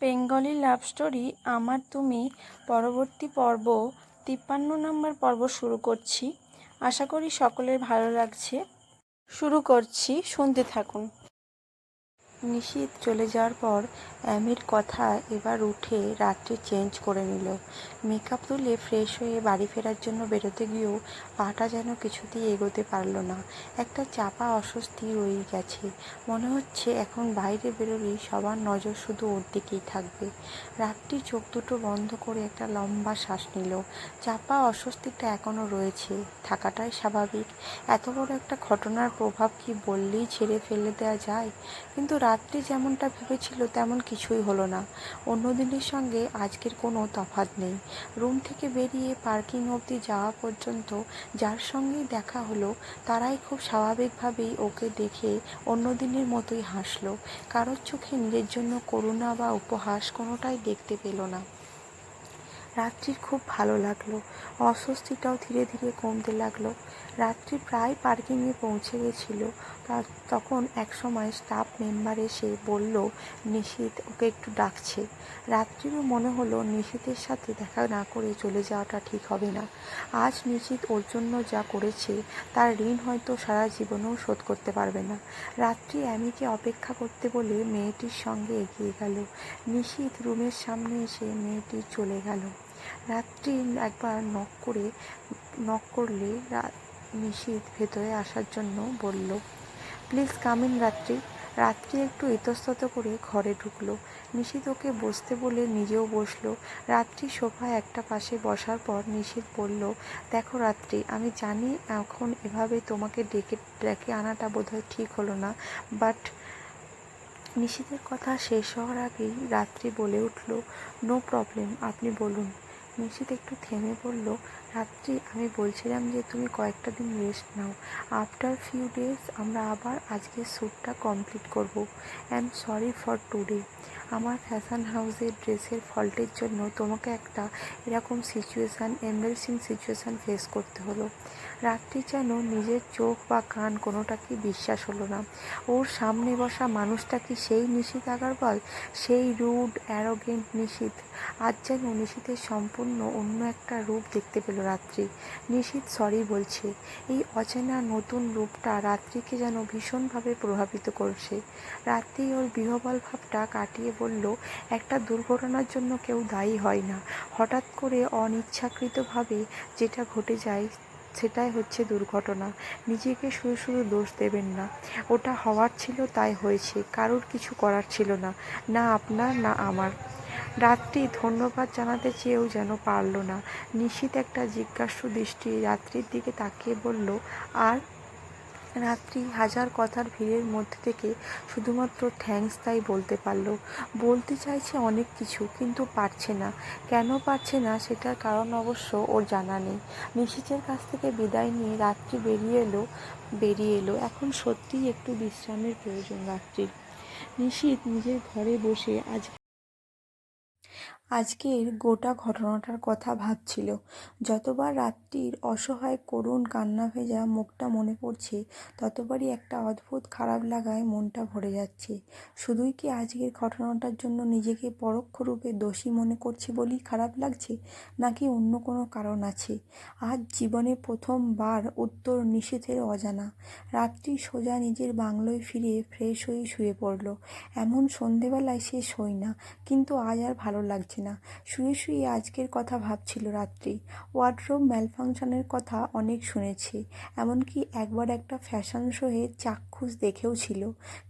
Bengali love story, আমার তুমি পরবর্তী পর্ব, তিপ্পান্ন নম্বর পর্ব শুরু করছি। আশা করি সকলের ভালো লাগছে। শুরু করছি, শুনতে থাকুন। নিশীত চলে যাওয়ার পর অ্যামির কথা এবার উঠে রাত্রি চেঞ্জ করে নিল। মেকআপ তুলে ফ্রেশ হয়ে বাড়ি ফেরার জন্য বেরোতে গিয়েও পাটা যেন কিছুতেই এগোতে পারল না। একটা চাপা অস্বস্তি রয়ে গেছে। মনে হচ্ছে এখন বাইরে বেরোলেই সবার নজর শুধু ওর দিকেই থাকবে। রাত্রি চোখ দুটো বন্ধ করে একটা লম্বা শ্বাস নিল। চাপা অস্বস্তিটা এখনও রয়েছে। থাকাটাই স্বাভাবিক। এত বড় একটা ঘটনার প্রভাব কি বললেই ছেড়ে ফেলে দেওয়া যায়? কিন্তু রাত্রি যেমনটা ভেবেছিল, তেমন কিছুই হলো না। অন্য দিনের সঙ্গে আজকের কোনো তফাৎ নেই। রুম থেকে বেরিয়ে পার্কিং অবধি যাওয়া পর্যন্ত যার সঙ্গেই দেখা হলো, তারাই খুব স্বাভাবিকভাবেই ওকে দেখে অন্য দিনের মতোই হাসলো। কারোর চোখে নিজের জন্য করুণা বা উপহাস কোনোটাই দেখতে পেল না। রাত্রির খুব ভালো লাগল। অস্বস্তিটাও ধীরে ধীরে কমতে লাগল। রাত্রি প্রায় পার্কিংয়ে পৌঁছে গেছিল। তখন এক সময় স্টাফ মেম্বার এসে বলল, নিশীত, ওকে একটু ডাকছে। রাত্রিরও মনে হলো নিশীতের সাথে দেখা না করে চলে যাওয়াটা ঠিক হবে না। আজ নিশীত ওর জন্য যা করেছে, তার ঋণ হয়তো সারা জীবনেও শোধ করতে পারবে না। রাত্রি অ্যামিকে অপেক্ষা করতে বলে মেয়েটির সঙ্গে এগিয়ে গেল। নিশীত রুমের সামনে এসে মেয়েটি চলে গেল। রাত্রি একবার নক করে নক করলে নিশীত ভেতরে আসার জন্য বলল, প্লিজ কামিন রাত্রি। রাত্রি একটু ইতস্তত করে ঘরে ঢুকলো। নিশীত ওকে বসতে বলে নিজেও বসল। রাত্রি সোফায় একটা পাশে বসার পর নিশীত বলল, দেখো রাত্রি, আমি জানি এখন এভাবে তোমাকে ডেকে ডেকে আনাটা বোধহয় ঠিক হলো না, বাট নিশীতের কথা শেষ হওয়ার আগেই রাত্রি বলে উঠল, নো প্রবলেম, আপনি বলুন। নিশীত একটু থেমে বলল রাত্রি আমি বলছিলাম যে তুমি কয়েকটা দিন রেস্ট নাও। আফটার ফিউ ডেজ আমরা আবার আজকে শ্যুটটা কমপ্লিট করব। অ্যাম সরি ফর টুডে আমার ফ্যাশন হাউসের ড্রেসের ফল্টের জন্য তোমাকে একটা এরকম সিচুয়েশান এম্বারেসিং সিচুয়েশান ফেস করতে হলো। রাত্রি যেন নিজের চোখ বা কান কোনোটাকে বিশ্বাস হলো না। ওর সামনে বসা মানুষটা কি সেই নিশীত আগারওয়াল? সেই রুড অ্যারোগেন্ট নিশীত? আজ যেন নিশীতের সম্পূর্ণ অন্য একটা রূপ দেখতে পেল রাত্রি। নিশীত সরি বলছে, এই অচেনা নতুন রূপটা রাত্রিকে যেন ভীষণভাবে প্রভাবিত করছে। রাত্রি ওর বিহবল ভাবটা কাটিয়ে বলল, একটা দুর্ঘটনার জন্য কেউ দায়ী হয় না। হঠাৎ করে অনিচ্ছাকৃতভাবে যেটা ঘটে যায়, সেটাই হচ্ছে দুর্ঘটনা। নিজেকে শুধু শুধু দোষ দেবেন না। ওটা হওয়ার ছিল, তাই হয়েছে। কারোর কিছু করার ছিল না। না আপনার, না আমার। রাত্রি ধন্যবাদ জানাতে চেয়েও যেন পারল না। নিশীত একটা জিজ্ঞাসু দৃষ্টি রাত্রির দিকে তাকিয়ে বলল, আর? রাত্রি হাজার কথার ভিড়ের মধ্যে থেকে শুধুমাত্র থ্যাঙ্কস তাই বলতে পারল। বলতে চাইছে অনেক কিছু, কিন্তু পারছে না। কেন পারছে না সেটার কারণ অবশ্য ওর জানা নেই। নিশীথের কাছ থেকে বিদায় নিয়ে রাত্রি বেরিয়ে এলো বেরিয়ে এলো। এখন সত্যিই একটু বিশ্রামের প্রয়োজন রাত্রির। নিশীত নিজের ঘরে বসে আজ আজকের গোটা ঘটনাটার কথা ভাবছিল। যতবার রাত্রির অসহায় করুণ কান্না ভেজা মুখটা মনে পড়ছে, ততবারই একটা অদ্ভুত খারাপ লাগায় মনটা ভরে যাচ্ছে। শুধুই কি আজকের ঘটনাটার জন্য নিজেকে পরোক্ষ রূপে দোষী মনে করছি বলেই খারাপ লাগছে, নাকি অন্য কোনো কারণ আছে? আজ জীবনে প্রথমবার উত্তর নিষেধের অজানা। রাত্রি সোজা নিজের বাংলোয় ফিরে ফ্রেশ হয়ে শুয়ে পড়ল। এমন সন্ধেবেলায় সে শোয় না, কিন্তু আজ আর ভালো লাগছে না। শুয়ে শুয়ে আজকের কথা ভাবছিল রাত্রি। ওয়ার্ড্রোব ম্যালফাংশনের কথা অনেক শুনেছি। এমনকি একবার একটা ফ্যাশন শোয়ে চাক্ষুষ দেখেও ছিল,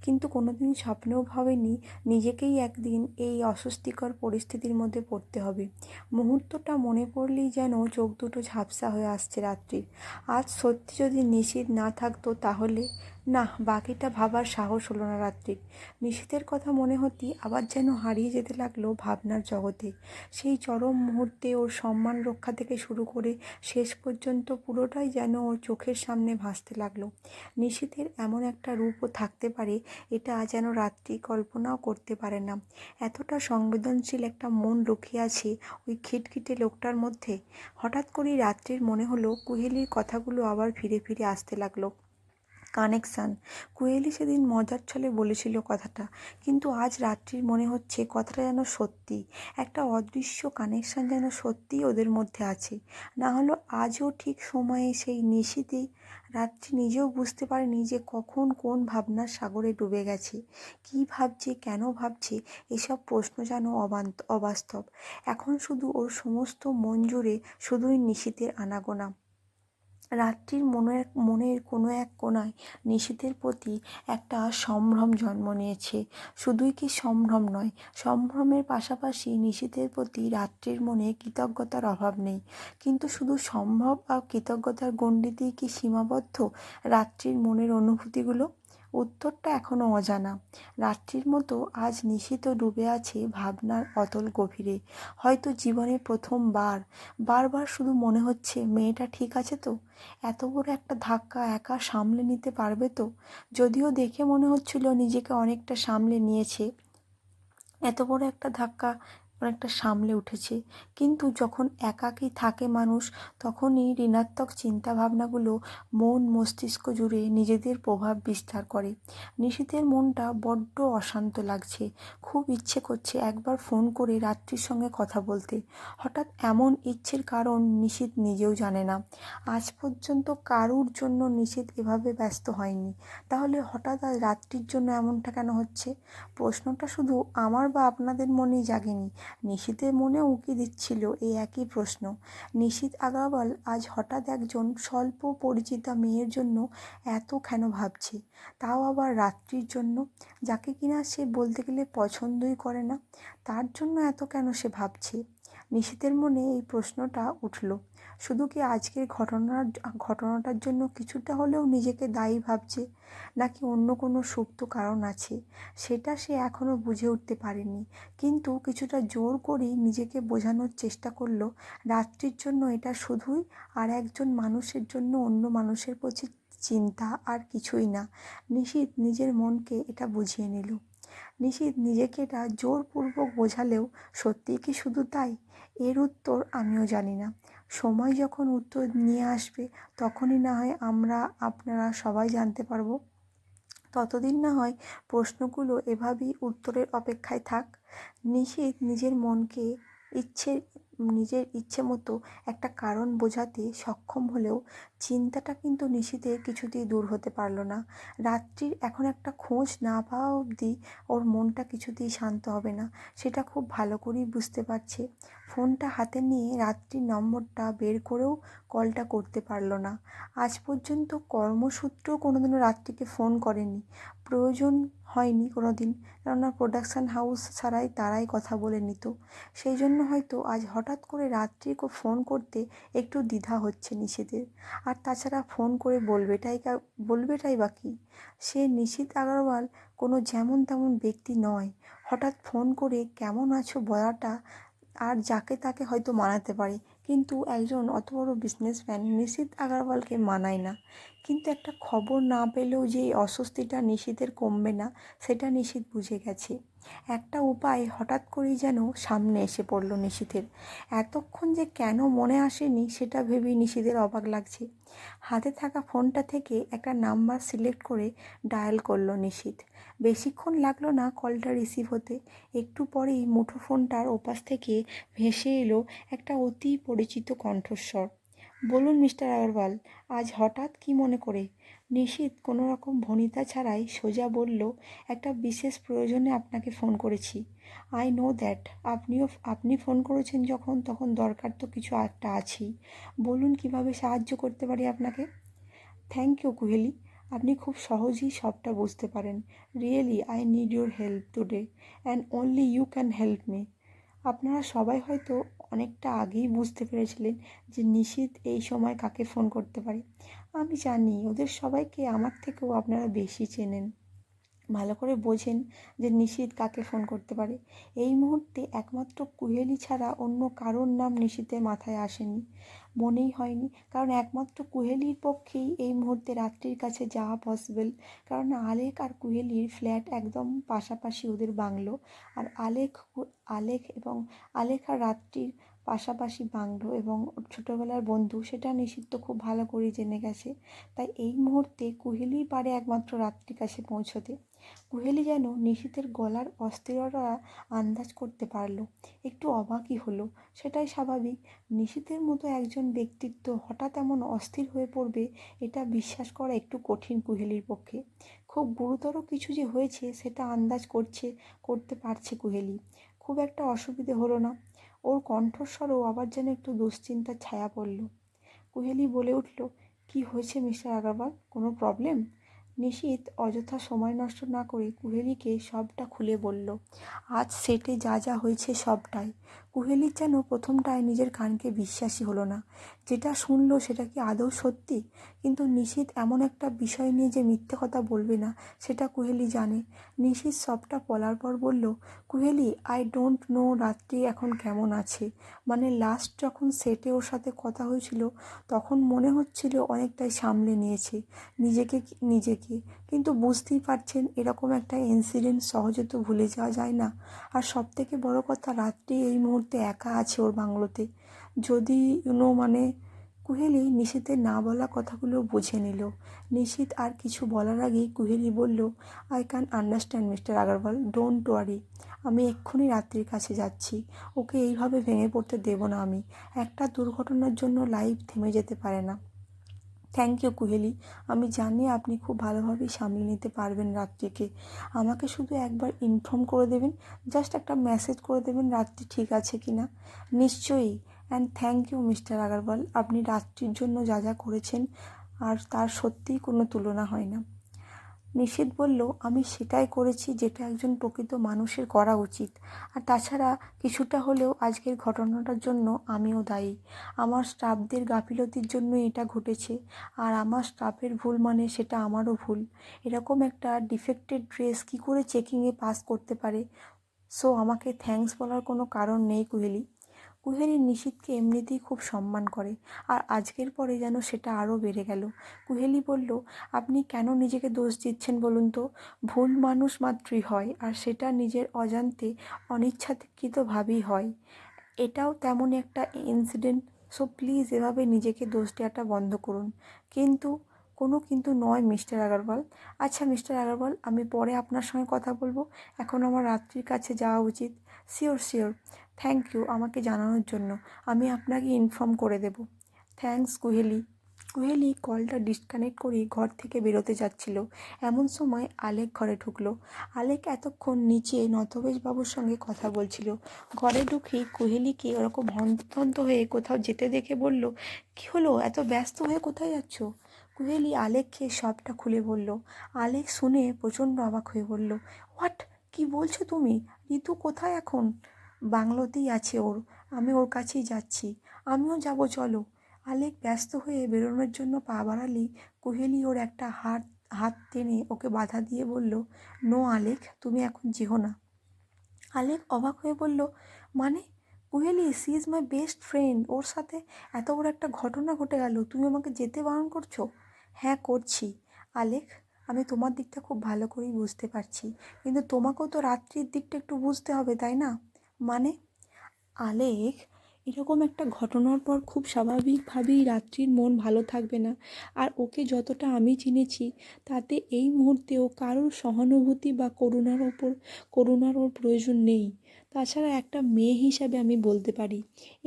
কিন্তু কোনোদিন স্বপ্নেও ভাবেনি নিজেকেই একদিন এই অস্বস্তিকর পরিস্থিতির মধ্যে পড়তে হবে। মুহূর্তটা মনে পড়লেই যেন চোখ দুটো ঝাপসা হয়ে আসছে রাত্রির। আজ সত্যি যদি নিশীত না থাকতো তাহলে, না, বাকিটা ভাবার সাহস হলো না রাত্রির। নিশীথের কথা মনে হতেই আবার যেন হারিয়ে যেতে লাগল ভাবনার জগতে। সেই চরম মুহূর্তে ওর সম্মান রক্ষা থেকে শুরু করে শেষ পর্যন্ত পুরোটাই যেন ওর চোখের সামনে ভাসতে লাগল। নিশীথের এমন একটা রূপও থাকতে পারে, এটা যেন রাত্রি কল্পনাও করতে পারে না। এতটা সংবেদনশীল একটা মন লুকিয়ে আছে ওই খিটখিটে লোকটার মধ্যে। হঠাৎ করেই রাত্রির মনে হলো, কুহেলির কথাগুলো আবার ফিরে ফিরে আসতে লাগল। কানেকশান। কোয়েলি সেদিন মজার ছলে বলেছিল কথাটা, কিন্তু আজ রাত্রির মনে হচ্ছে কথাটা যেন সত্যি, একটা অদৃশ্য কানেকশান যেন সত্যিই ওদের মধ্যে আছে। না হলো আজও ঠিক সময়ে সেই নিশীতেই রাত্রি নিজেও বুঝতে পারেনি যে কখন কোন ভাবনার সাগরে ডুবে গেছে। কী ভাবছে, কেন ভাবছে, এসব প্রশ্ন যেন অবান্ত, অবাস্তব। এখন শুধু ওর সমস্ত মন জুড়ে শুধুই নিশীতের আনাগোনা। রাত্রির মনে এক মনের কোনো এক কোণায় নিশীথের প্রতি একটা সম্ভ্রম জন্ম নিয়েছে। শুধুই কি সম্ভ্রম নয়, সম্ভ্রমের পাশাপাশি নিশীথের প্রতি রাত্রির মনে কৃতজ্ঞতার অভাব নেই। কিন্তু শুধু সম্ভব বা কৃতজ্ঞতার গণ্ডিতেই কি সীমাবদ্ধ রাত্রির মনের অনুভূতিগুলো? উত্তরটা এখনও অজানা। রাত্রির মতো আজ নিশীথ ডুবে আছে ভাবনার অতল গভীরে। হয়তো জীবনে প্রথমবার বারবার শুধু মনে হচ্ছে, মেয়েটা ঠিক আছে তো? এত বড় একটা ধাক্কা একা সামলে নিতে পারবে তো? যদিও দেখে মনে হচ্ছিল নিজেকে অনেকটা সামলে নিয়েছে। এত বড় একটা ধাক্কা অনেকটা সামলে উঠেছে। কিন্তু যখন একাকী থাকে মানুষ, তখনই ঋণাত্মক চিন্তাভাবনাগুলো মন মস্তিষ্ক জুড়ে নিজেদের প্রভাব বিস্তার করে। নিশীথের মনটা বড্ড অশান্ত লাগছে। খুব ইচ্ছে করছে একবার ফোন করে রাত্রির সঙ্গে কথা বলতে। হঠাৎ এমন ইচ্ছের কারণ নিশীথ নিজেও জানে না। আজ পর্যন্ত কারুর জন্য নিশীথ এভাবে ব্যস্ত হয়নি। তাহলে হঠাৎ আজ রাত্রির জন্য এমনটা কেন হচ্ছে? প্রশ্নটা শুধু আমার বা আপনাদের মনেই জাগেনি। নিশীথের মনে উঁকি দিচ্ছিল এই একই প্রশ্ন। নিশীথ আগাওয়াল আজ হঠাৎ একজন স্বল্প পরিচিতা মেয়ের জন্য এত কেন ভাবছে? তাও আবার রাত্রির জন্য? যাকে কিনা সে বলতে গেলে পছন্দই করে না। তার জন্য এত কেন সে ভাবছে? নিশীথের মনে এই প্রশ্নটা উঠল। শুধু কি আজকের ঘটনার ঘটনাটার জন্য কিছুটা হলেও নিজেকে দায়ী ভাবছে, নাকি অন্য কোনো সুপ্ত কারণ আছে? সেটা সে এখনও বুঝে উঠতে পারেনি। কিন্তু কিছুটা জোর করেই নিজেকে বোঝানোর চেষ্টা করল, রাত্রির জন্য এটা শুধুই আর একজন মানুষের জন্য অন্য মানুষের প্রতি চিন্তা আর কিছুই না। নিশীথ নিজের মনকে এটা বুঝিয়ে নিল। নিশীথ নিজেকে এটা জোরপূর্বক বোঝালেও সত্যিই কি শুধু তাই? এর উত্তর আমিও জানি না। সময় যখন উত্তর নিয়ে আসবে, তখনই না হয় আমরা আপনারা সবাই জানতে পারব। ততদিন না হয় প্রশ্নগুলো এভাবেই উত্তরের অপেক্ষায় থাক। নিশীথ নিজের মনকে ইচ্ছে নিজের ইচ্ছে মতো একটা কারণ বোঝাতে সক্ষম হলেও চিন্তাটা কিন্তু নিশীথের কিছুতেই দূর হতে পারল না। রাত্রির এখন একটা খোঁজ না পাওয়া অবধি ওর মনটা কিছুতেই শান্ত হবে না, সেটা খুব ভালো করেই বুঝতে পারছে। ফোনটা হাতে নিয়ে রাত্রির নম্বরটা বের করেও কলটা করতে পারল না। আজ পর্যন্ত কর্মসূত্রেও কোনোদিনও রাত্রিকে ফোন করেনি। প্রয়োজন হয়নি কোনো দিন কেননা প্রোডাকশান হাউস ছাড়াই তারাই কথা বলে নিত। সেই জন্য হয়তো আজ হঠাৎ করে রাত্রিকে ফোন করতে একটু দ্বিধা হচ্ছে নিশীথের আর তাছাড়া ফোন করে বলবেটাই কা, বলবেটাই বা কী? সে নিশীথ আগরওয়াল কোনো যেমন তেমন ব্যক্তি নয়। হঠাৎ ফোন করে কেমন আছো বলাটা আর যাকে তাকে হয়তো মানাতে পারে। কিন্তু একজন অত বড় বিজনেসম্যান নিশীথ আগরওয়ালকে মানায় না। কিন্তু একটা খবর না পেলেও যে অস্বস্তিটা নিশীথের কমবে না, সেটা নিশীথ বুঝে গেছে। একটা উপায় হঠাৎ করেই যেন সামনে এসে পড়ল নিশীথের। এতক্ষণ যে কেন মনে আসেনি, সেটা ভেবেই নিশীথের অবাক লাগছে। হাতে থাকা ফোনটা থেকে একটা নাম্বার সিলেক্ট করে ডায়াল করল নিশীথ। বেশিক্ষণ লাগল না কলটা রিসিভ হতে। একটু পরেই মুঠোফোনটার ওপাশ থেকে ভেসে এলো একটা অতি পরিচিত কণ্ঠস্বর। বলুন মিস্টার আগরওয়াল, আজ হঠাৎ কি মনে করে? নিশীথ কোনো রকম ভনিতা ছাড়াই সোজা বলল, একটা বিশেষ প্রয়োজনে আপনাকে ফোন করেছি। I know that. আপনিও, আপনি ফোন করেছেন যখন, তখন দরকার তো কিছু একটা আছেই। বলুন কীভাবে সাহায্য করতে পারি আপনাকে? থ্যাংক ইউ কুহেলি, আপনি খুব সহজেই সবটা বুঝতে পারেন। Really, I need your help today, and only you can help me. আপনারা সবাই হয়তো অনেকটা আগেই বুঝতে পেরেছিলেন যে নিশীথ এই সময় কাকে ফোন করতে পারে। আমি জানি ওদের সবাইকে আমার থেকেও আপনারা বেশি চেনেন। ভালো করে বোঝেন যে নিশীথ কাকে ফোন করতে পারে। এই মুহূর্তে একমাত্র কুহেলি ছাড়া অন্য কারোর নাম নিশীথের মাথায় আসেনি, মনেই হয়নি। কারণ একমাত্র কুহেলির পক্ষেই এই মুহূর্তে রাত্রির কাছে যাওয়া পসিবল কারণ আলেক আর কুহেলির ফ্ল্যাট একদম পাশাপাশি ওদের বাংলো। আর আলেক আলেক এবং আলেক আর রাত্রির পাশাপাশি বাংলো এবং ছোটোবেলার বন্ধু, সেটা নিশিত তো খুব ভালো করেই জেনে গেছে। তাই এই মুহূর্তে কুহেলিই পারে একমাত্র রাত্রির কাছে পৌঁছতে। কুহেলি যেন নিশীথের গলার অস্থিরতা আন্দাজ করতে পারল। একটু অবাকই হলো। সেটাই স্বাভাবিক। নিশীথের মতো একজন ব্যক্তিত্ব হঠাৎ এমন অস্থির হয়ে পড়বে, এটা বিশ্বাস করা একটু কঠিন কুহেলির পক্ষে। খুব গুরুতর কিছু যে হয়েছে, সেটা আন্দাজ করছে, করতে পারছে কুহেলি। খুব একটা অসুবিধে হলো না। ওর কণ্ঠস্বরও আবার যেন একটু দুশ্চিন্তার ছায়া পড়ল। কুহেলি বলে উঠল, কি হয়েছে মিস্টার আগারওয়াল? কোনো প্রবলেম নিশীত অযথা সময় নষ্ট না করে কুহেলিকে সবটা খুলে বলল, আজ সেটে যা যা হয়েছে সবটাই। কুহেলির যেন প্রথমটায় নিজের কানকে বিশ্বাসই হলো না। যেটা শুনলো সেটা কি আদৌ সত্যি? কিন্তু নিশীত এমন একটা বিষয় নিয়ে যে মিথ্যে কথা বলবে না, সেটা কুহেলি জানে। নিশীত সবটা বলার পর বলল, কুহেলি আই ডোন্ট নো রাত্রি এখন কেমন আছে? মানে লাস্ট যখন সেটে ওর সাথে কথা হয়েছিল, তখন মনে হচ্ছিল অনেকটাই সামলে নিয়েছে। নিজেকে নিজেকে। কিন্তু বুঝতেই পারছেন এরকম একটা ইনসিডেন্ট সহজে তো ভুলে যাওয়া যায় না। আর সব থেকে বড় কথা, রাত্রি এই মুহূর্তে একা আছে ওর বাংলোতে। যদি ইউনো মানে কুহেলি নিশীথের না বলা কথাগুলো বুঝে নিল। নিশীথ আর কিছু বলার আগেই কুহেলি বলল I can understand mister Agarwal don't worry আমি এক্ষুনি রাত্রির কাছে যাচ্ছি। ওকে এইভাবে ভেঙে পড়তে দেব না আমি। একটা দুর্ঘটনার জন্য লাইফ থেমে যেতে পারে না। Thank you Kuheli. আমি জানি আপনি খুব ভালোভাবেই সামলে নিতে পারবেন রাত্রিকে। আমাকে শুধু একবার ইনফর্ম করে দেবেন জাস্ট একটা মেসেজ করে দেবেন রাত্রি ঠিক আছে কি না নিশ্চয়ই। And thank you mister Agarwal আপনি রাত্রির জন্য যা যা করেছেন, আর তার সত্যিই কোনো তুলনা হয় না। নিষেধ বলল, আমি সেটাই করেছি যেটা একজন প্রকৃত মানুষের করা উচিত। আর তাছাড়া কিছুটা হলেও আজকের ঘটনাটার জন্য আমিও দায়ী। আমার স্টাফদের গাফিলতির জন্য এটা ঘটেছে। আর আমার স্টাফের ভুল মানে সেটা আমারও ভুল। এরকম একটা ডিফেক্টেড ড্রেস কী করে চেকিংয়ে পাস করতে পারে? সো, আমাকে থ্যাঙ্কস বলার কোনো কারণ নেই কুহেলি। কুহেলি নিশীথকে এমনিতেই খুব সম্মান করে। আর আজকের পরে যেন সেটা আরও বেড়ে গেল। কুহেলি বলল, আপনি কেন নিজেকে দোষ দিচ্ছেন বলুন তো? ভুল মানুষ মাত্রই হয়, আর সেটা নিজের অজান্তে অনিচ্ছাকৃতভাবেই হয়। এটাও তেমন একটা ইনসিডেন্ট সো প্লিজ এভাবে নিজেকে দোষ দেওয়াটা বন্ধ করুন। কিন্তু, কোনো কিন্তু নয় মিস্টার আগারওয়াল। আচ্ছা মিস্টার আগারওয়াল, আমি পরে আপনার সঙ্গে কথা বলব। এখন আমার রাত্রির কাছে যাওয়া উচিত। শিওর শিওর থ্যাংক ইউ আমাকে জানানোর জন্য। আমি আপনাকে ইনফর্ম করে দেব। থ্যাঙ্কস কুহেলি। কুহেলি কলটা ডিসকানেক্ট করে ঘর থেকে বেরোতে যাচ্ছিল। এমন সময় আলেক ঘরে ঢুকলো। আলেক এতক্ষণ নিচে নথবেশবাবুর সঙ্গে কথা বলছিল। ঘরে ঢুকেই কুহেলিকে ওরকম হন্তন্ত হয়ে কোথাও যেতে দেখে বলল, কি হলো? এত ব্যস্ত হয়ে কোথায় যাচ্ছ? কুহেলি আলেককে সবটা খুলে বলল। আলেক শুনে প্রচণ্ড অবাক হয়ে বলল হোয়াট কি বলছো তুমি? ঋতু কোথায় এখন? বাংলোতেই আছে ওর। আমি ওর কাছেই যাচ্ছি। আমিও যাব, চলো। আলেক ব্যস্ত হয়ে বেরোনোর জন্য পা বাড়ালি কুহেলি ওর একটা হাত হাত টেনে ওকে বাধা দিয়ে বলল, নো আলেক, তুমি এখন যেও না। আলেক অবাক হয়ে বলল মানে? Kuheli she is my best friend ওর সাথে এত বড় একটা ঘটনা ঘটে গেল। তুমি আমাকে যেতে বারণ করছ? হ্যাঁ করছি। আলেক, আমি তোমার দিকটা খুব ভালো করেই বুঝতে পারছি। কিন্তু তোমাকেও তো রাত্রির দিকটা একটু বুঝতে হবে, তাই না? মানে আলেখ এরকম একটা ঘটনার পর খুব স্বাভাবিকভাবেই রাত্রির মন ভালো থাকবে না। আর ওকে যতটা আমি চিনেছি, তাতে এই মুহূর্তেও কারোর সহানুভূতি বা করুণার ওপর, করুণার ওর প্রয়োজন নেই। তাছাড়া একটা মেয়ে হিসাবে আমি বলতে পারি,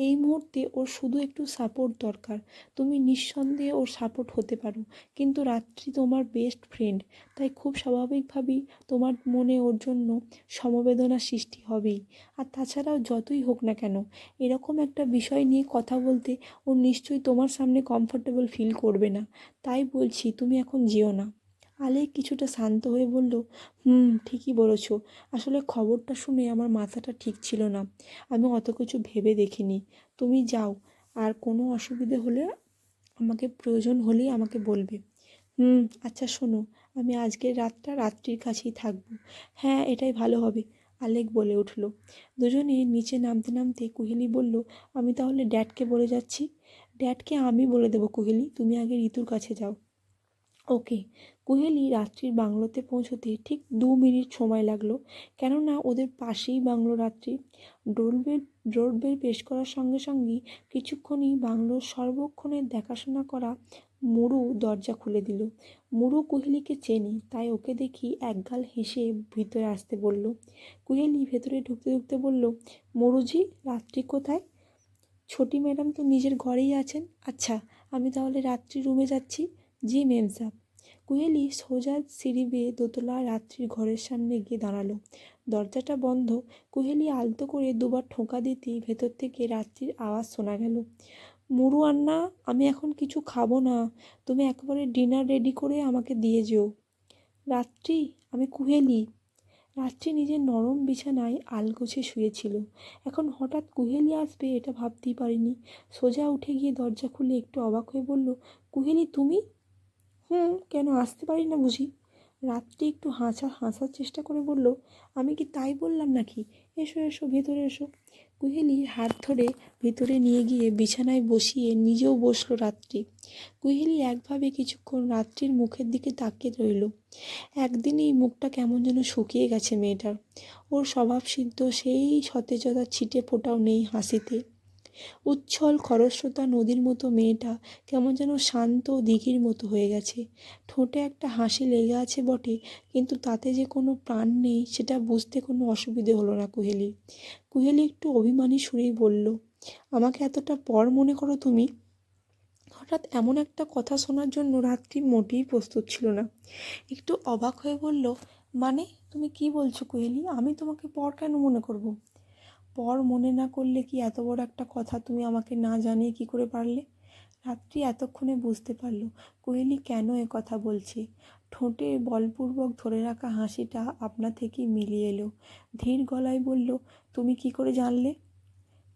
এই মুহূর্তে ওর শুধু একটু সাপোর্ট দরকার। তুমি নিঃসন্দেহে ওর সাপোর্ট হতে পারো, কিন্তু রাত্রি তোমার বেস্ট ফ্রেন্ড তাই খুব স্বাভাবিকভাবেই তোমার মনে ওর জন্য সমবেদনা সৃষ্টি হবেই। আর তাছাড়াও যতই হোক না কেন, এরকম একটা বিষয় নিয়ে কথা বলতে ও নিশ্চয়ই তোমার সামনে কমফোর্টেবল ফিল করবে না। তাই বলছি, তুমি এখন যেও না। আলেক কিছুটা শান্ত হয়ে বলল, হুম, ঠিকই বলেছ। আসলে খবরটা শুনে আমার মাথাটা ঠিক ছিল না। আমি অত কিছু ভেবে দেখিনি। তুমি যাও। আর কোনো অসুবিধে হলে আমাকে প্রয়োজন হলেই আমাকে বলবে। হুম আচ্ছা শোনো, আমি আজকের রাতটা রাত্রির কাছেই থাকব। হ্যাঁ এটাই ভালো হবে আলেক বলে উঠল। দুজনে নিচে নামতে নামতে কুহেলি বলল, আমি তাহলে ড্যাডকে বলে যাচ্ছি। ড্যাডকে আমি বলে দেবো কুহেলি, তুমি আগে ঋতুর কাছে যাও। ওকে। কুহেলি রাত্রির বাংলোতে পৌঁছতে ঠিক দু মিনিট সময় লাগল। কেননা ওদের পাশেই বাংলো রাত্রি। ডোরবেল ডোরবেল পেশ করার সঙ্গে সঙ্গেই কিছুক্ষণই বাংলোর সর্বক্ষণের দেখাশোনা করা মুরু দরজা খুলে দিল। মুরু কুহেলিকে চেনে, তাই ওকে দেখি একগাল হেসে ভিতরে আসতে বলল। কুহেলি ভেতরে ঢুকতে ঢুকতে বলল মুরুজি রাত্রি কোথায়? ছোটি ম্যাডাম তো নিজের ঘরেই আছেন। আচ্ছা আমি তাহলে রাত্রি রুমে যাচ্ছি। জি মেম সাহ কুহেলি সোজা সিঁড়ি বেয়ে দোতলা রাত্রির ঘরের সামনে গিয়ে দাঁড়াল। দরজাটা বন্ধ। কুহেলি আলতো করে দুবার ঠোঁকা দিতেই ভেতর থেকে রাত্রির আওয়াজ শোনা গেল। মুরু আন্না, আমি এখন কিছু খাব না। তুমি একেবারে ডিনার রেডি করে আমাকে দিয়ে যেও। রাত্রি? আমি কুহেলি। রাত্রি নিজের নরম বিছানায় আলগোছে শুয়েছিল। এখন হঠাৎ কুহেলি আসবে এটা ভাবতেই পারিনি। সোজা উঠে গিয়ে দরজা খুলে একটু অবাক হয়ে বলল, কুহেলি, তুমি? হুম, কেন আসতে পারি না বুঝি? রাত্রি একটু হাসা হাসার চেষ্টা করে বলল, আমি কি তাই বললাম নাকি? এসো এসো, ভেতরে এসো। কুহেলি হাত ধরে ভেতরে নিয়ে গিয়ে বিছানায় বসিয়ে নিজেও বসল রাত্রি। কুহেলি একভাবে কিছুক্ষণ রাত্রির মুখের দিকে তাকিয়ে রইল। একদিনই মুখটা কেমন যেন শুকিয়ে গেছে মেয়েটার। ওর স্বভাব সিদ্ধ, সেই সতেজতা ছিটে ফোটাও নেই হাসিতে। উচ্ছল খরস্রোতা নদীর মতো মেয়েটা কেমন যেন শান্ত দিঘির মতো হয়ে গেছে। ঠোঁটে একটা হাসি লেগে আছে বটে, কিন্তু তাতে যে কোনো প্রাণ নেই সেটা বুঝতে কোনো অসুবিধে হলো না কুহেলি। কুহেলি একটু অভিমানী সুরেই বলল, আমাকে এতটা পর মনে করো তুমি? হঠাৎ এমন একটা কথা শোনার জন্য রাত্রি মোটেই প্রস্তুত ছিল না। একটু অবাক হয়ে বলল মানে তুমি কি বলছো কোহেলি? আমি তোমাকে পর কেন মনে করব। পর মনে না করলে কি এত বড় একটা কথা তুমি আমাকে না জানিয়ে কি করে পারলে? রাত্রি এতক্ষণে বুঝতে পারল, কোহেলি কেন এ কথা বলছে? ঠোঁটে বলপূর্বক ধরে রাখা হাসিটা আপনা থেকেই মিলিয়ে এলো। ধীর গলায় বলল, তুমি কি করে জানলে?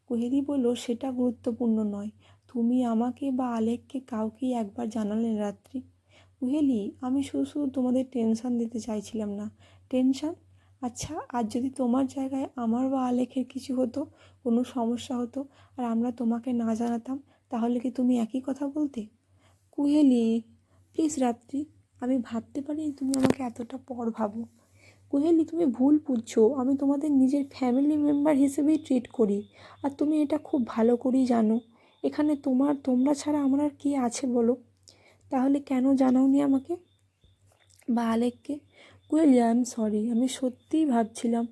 কোহেলি বলল, সেটা গুরুত্বপূর্ণ নয়। তুমি আমাকে বা আলেককে কাউকেই একবার জানালেন রাত্রি? কোহেলি, আমি শুধু শুধু তোমাদের টেনশন দিতে চাইছিলাম না। টেনশন? আচ্ছা আর যদি তোমার জায়গায় আমার বা আলেখের কিছু হতো, কোনো সমস্যা হতো, আর আমরা তোমাকে না জানাতাম, তাহলে কি তুমি একই কথা বলতে? কুহেলি প্লিজ রাত্রি, আমি ভাবতে পারি তুমি আমাকে এতটা পর ভাবো। কুহেলি, তুমি ভুল বুঝছ, আমি তোমাদের নিজের ফ্যামিলি মেম্বার হিসেবেই ট্রিট করি, আর তুমি এটা খুব ভালো করেই জানো। এখানে তোমার, তোমরা ছাড়া আমার আর কে আছে বলো? তাহলে কেন জানাওনি আমাকে? বা আলেককে কুয়েলি আই এম সরি আমি সত্যিই ভাবছিলাম,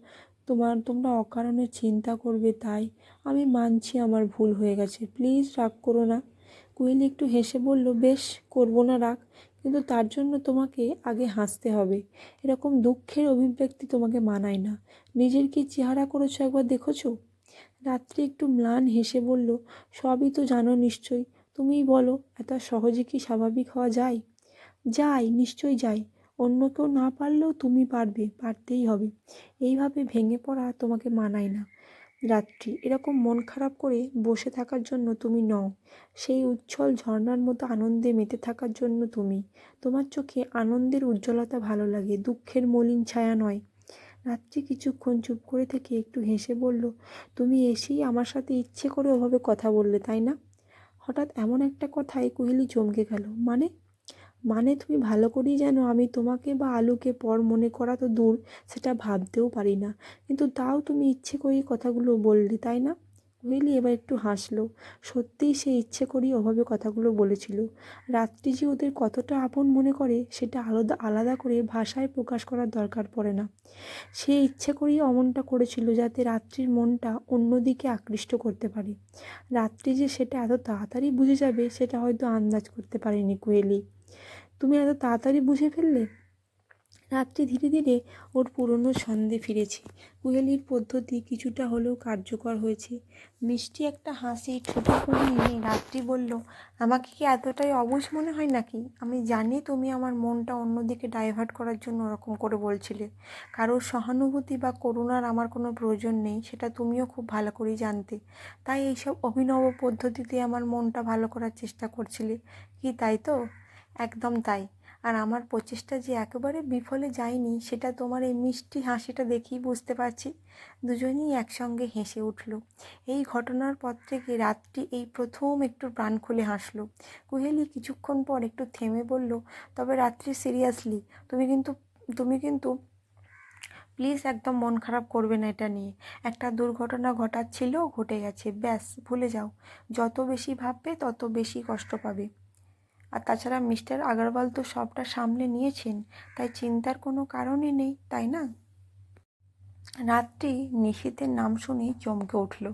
তোমার, তোমরা অকারণে চিন্তা করবে তাই। আমি মানছি আমার ভুল হয়ে গেছে। প্লিজ রাগ করো না। কুয়েলি একটু হেসে বলল, বেশ, করব না রাগ। কিন্তু তার জন্য তোমাকে আগে হাসতে হবে। এরকম দুঃখের অভিব্যক্তি তোমাকে মানায় না। নিজের কি চেহারা করেছ একবার দেখেছ? রাত্রি একটু ম্লান হেসে বলল, সবই তো জানো নিশ্চয়ই। তুমিই বলো, এত সহজে কি স্বাভাবিক হওয়া যায়? যাই, নিশ্চয়ই যাই। অন্য কেউ না পারলেও তুমি পারবে, পারতেই হবে। এইভাবে ভেঙে পড়া তোমাকে মানায় না। রাত্রি, এরকম মন খারাপ করে বসে থাকার জন্য তুমি নও। সেই উচ্ছল ঝর্ণার মতো আনন্দে মেতে থাকার জন্য তুমি। তোমার চোখে আনন্দের উজ্জ্বলতা ভালো লাগে, দুঃখের মলিন ছায়া নয়। রাত্রি কিছুক্ষণ চুপ করে থেকে একটু হেসে বলল, তুমি এসেই আমার সাথে ইচ্ছে করে ওভাবে কথা বললে, তাই না? হঠাৎ এমন একটা কথায় কোহেলি চমকে গেল। মানে? মানে তুমি ভালো করেই জানো, আমি তোমাকে বা আলুকে পর মনে করা তো দূর, সেটা ভাবতেও পারি না। কিন্তু তাও তুমি ইচ্ছে করেই কথাগুলো বললে, তাই না? কোহেলি এবার একটু হাসলো। সত্যিই সে ইচ্ছে করেই ওভাবে কথাগুলো বলেছিল। রাত্রি যে ওদের কতটা আপন মনে করে, সেটা আলাদা আলাদা করে ভাষায় প্রকাশ করার দরকার পড়ে না। সে ইচ্ছে করেই অমনটা করেছিল যাতে রাত্রির মনটা অন্যদিকে আকৃষ্ট করতে পারে। রাত্রি যে সেটা এত তাড়াতাড়ি বুঝে যাবে, সেটা হয়তো আন্দাজ করতে পারেনি কোয়েলি। তুমি এত তাড়াতাড়ি বুঝে ফেললে? রাত্রি ধীরে ধীরে ওর পুরনো ছন্দে ফিরেছে। কুহেলির পদ্ধতি কিছুটা হলেও কার্যকর হয়েছে। মিষ্টি একটা হাসি ঠোঁটে করে নিয়ে রাত্রি বলল, আমাকে কি এতটাই অবুঝ মনে হয় নাকি? আমি জানি তুমি আমার মনটা অন্যদিকে ডাইভার্ট করার জন্য ওরকম করে বলছিলে। কারোর সহানুভূতি বা করুণার আমার কোনো প্রয়োজন নেই, সেটা তুমিও খুব ভালো করেই জানতে। তাই এইসব অভিনব পদ্ধতিতে আমার মনটা ভালো করার চেষ্টা করছিলে। কি তাই তো? একদম তাই। আর আমার প্রচেষ্টা যে একেবারে বিফলে যায়নি, সেটা তোমার এই মিষ্টি হাসিটা দেখেই বুঝতে পারছি। দুজনেই একসঙ্গে হেসে উঠল। এই ঘটনার পর থেকে রাত্রি এই প্রথম একটু প্রাণ খুলে হাসলো। কুহেলি কিছুক্ষণ পর একটু থেমে বলল, তবে রাত্রি সিরিয়াসলি, তুমি কিন্তু তুমি কিন্তু প্লিজ একদম মন খারাপ করবে না এটা নিয়ে। একটা দুর্ঘটনা ঘটাচ্ছিল, ঘটে গেছে, ব্যাস, ভুলে যাও। যত বেশি ভাববে, তত বেশি কষ্ট পাবে। আর তাছাড়া মিস্টার আগরওয়াল তো সবটা সামলে নিয়েছেন, তাই চিন্তার কোনো কারণই নেই, তাই না? রাত্রি নিশীতের নাম শুনেই চমকে উঠল।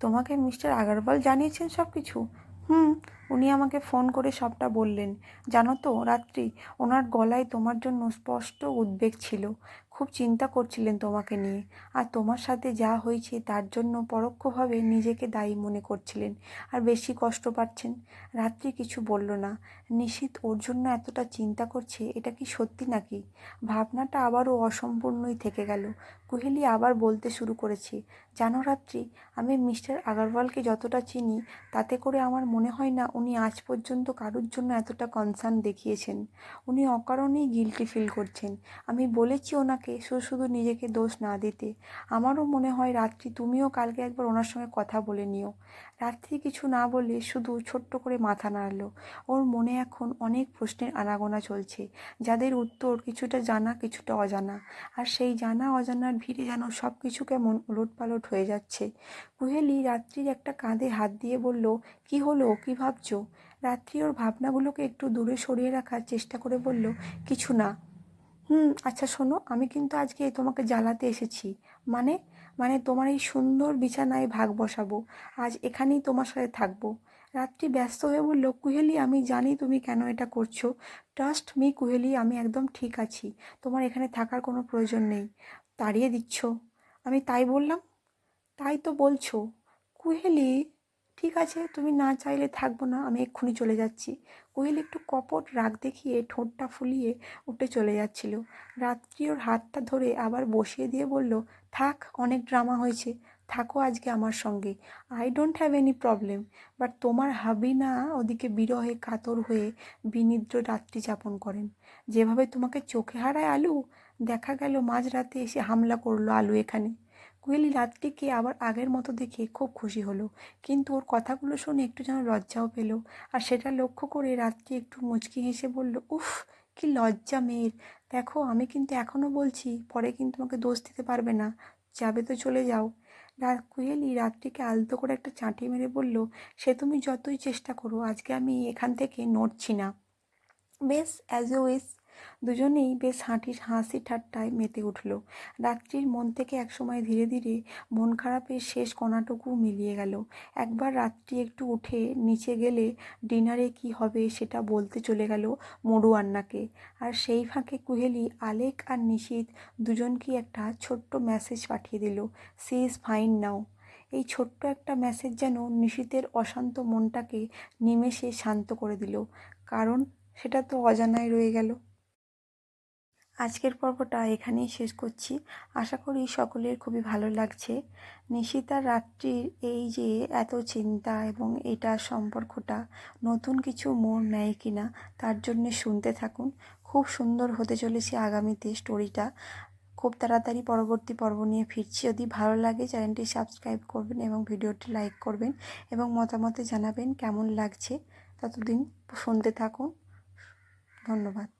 তোমাকে মিস্টার আগরওয়াল জানিয়েছেন সব কিছু হুম, উনি আমাকে ফোন করে সবটা বললেন। জানো তো, রাত্রি, ওনার গলায় তোমার জন্য স্পষ্ট উদ্বেগ ছিল। খুব চিন্তা করছিলেন তোমাকে নিয়ে। আর তোমার সাথে যা হয়েছে তার জন্য পরোক্ষভাবে নিজেকে দায়ী মনে করছিলেন। আর বেশি কষ্ট পাচ্ছেন। রাত্রি কিছু বলল না। নিশীত ওর জন্য এতটা চিন্তা করছে, এটা কি সত্যি নাকি? ভাবনাটা আবারও অসম্পূর্ণই থেকে গেল। কুহেলি আবার বলতে শুরু করেছি, জানো রাত্রি, আমি মিস্টার আগরওয়ালকে যতটা চিনি, তাতে করে আমার মনে হয় না উনি আজ পর্যন্ত কারুর জন্য এতটা কনসার্ন দেখিয়েছেন। উনি অকারণেই গিলটি ফিল করছেন। আমি বলেছি ওনাকে শুধু শুধু নিজেকে দোষ না দিতে। আমারও মনে হয় রাত্রি, তুমিও কালকে একবার ওনার সঙ্গে কথা বলে নিও। রাত্রি কিছু না বলে শুধু ছোট্ট করে মাথা নাড়ল। ওর মনে এখন অনেক প্রশ্নের আনাগোনা চলছে, যাদের উত্তর কিছুটা জানা, কিছুটা অজানা। আর সেই জানা, অজানার ভিড়ে যেন সব কিছু কেমন ওলটপালট হয়ে যাচ্ছে। কুহেলি রাত্রির একটা কাঁধে হাত দিয়ে বলল, কি হলো? কি ভাবছ? রাত্রি ওর ভাবনাগুলোকে একটু দূরে সরিয়ে রাখার চেষ্টা করে বলল, কিছু না। হুম আচ্ছা শোনো, আমি কিন্তু আজকে তোমাকে জ্বালাতে এসেছি। মানে মানে তোমার এই সুন্দর বিছানায় ভাগ বসাবো। আজ এখানেই তোমার সাথে থাকব। রাত্রি ব্যস্ত হয়ে বলল, কুহেলি, আমি জানি তুমি কেন এটা করছ। ট্রাস্ট মি কুহেলি, আমি একদম ঠিক আছি। তোমার এখানে থাকার কোনো প্রয়োজন নেই। তাড়িয়ে দিচ্ছ। আমি তাই বললাম, তাই তো বলছো। কুহেলি, ঠিক আছে, তুমি না চাইলে থাকব না। আমি এক্ষুনি চলে যাচ্ছি। কোয়েল একটু কপট রাগ দেখিয়ে ঠোঁটটা ফুলিয়ে উঠে চলে যাচ্ছিল। রাত্রি ওর হাতটা ধরে আবার বসিয়ে দিয়ে বলল, থাক, অনেক ড্রামা হয়েছে। থাকো আজকে আমার সঙ্গে। I don't have any problem but তোমার হাবি না ওদিকে বিরহে কাতর হয়ে বিনিদ্র রাত্রি যাপন করেন। যেভাবে তোমাকে চোখে হারায় আলু, দেখা গেল মাঝরাতে এসে হামলা করল আলু এখানে। কুয়েলি রাত্রিকে আবার আগের মতো দেখে খুব খুশি হলো। কিন্তু ওর কথাগুলো শুনে একটু যেন লজ্জাও পেল। আর সেটা লক্ষ্য করে রাত্রি একটু মুচকি হেসে বলল, উফ, কি লজ্জা মেয়ের। দেখো, আমি কিন্তু এখনও বলছি, পরে কিন্তু আমাকে দোষ দিতে পারবে না। যাবে তো চলে যাও। রাত কুহেলি রাত্রিকে আলতো করে একটা চাঁটি মেরে বলল, সে তুমি যতই চেষ্টা করো, আজকে আমি এখান থেকে নড়ছি না। বেশ অ্যাজ ওয়েস দুজনেই বেশ হাঁটি হাসি ঠাট্টায় মেতে উঠল। রাত্রির মন থেকে একসময় ধীরে ধীরে মন খারাপের শেষ কণাটুকু মিলিয়ে গেল। একবার রাত্রি একটু উঠে নিচে গেলে ডিনারে কি হবে সেটা বলতে চলে গেল মরু আন্নাকে। আর সেই ফাঁকে কুহেলি, আলেক আর নিশীত দুজনকেই একটা ছোট্ট মেসেজ পাঠিয়ে দিল, সি ইজ ফাইন নাও। এই ছোট্ট একটা মেসেজ যেন নিশীতের অশান্ত মনটাকে নিমেষে শান্ত করে দিল। কারণ সেটা তো অজানায় রয়ে গেল। আজকের পর্বটা এখানেই শেষ করছি। আশা করি সকলের খুবই ভালো লাগছে। নিশিতা রাত্রির এই যে এত চিন্তা এবং এটা সম্পর্কটা নতুন কিছু মোড় নেয় কিনা তার জন্য শুনতে থাকুন। খুব সুন্দর হতে চলেছে আগামীতে স্টোরিটা। খুব তাড়াতাড়ি পরবর্তী পর্ব নিয়ে ফিরছি। যদি ভালো লাগে চ্যানেলটি সাবস্ক্রাইব করবেন এবং ভিডিওটি লাইক করবেন এবং মতামতে জানাবেন কেমন লাগছে। ততদিন শুনতে থাকুন। ধন্যবাদ।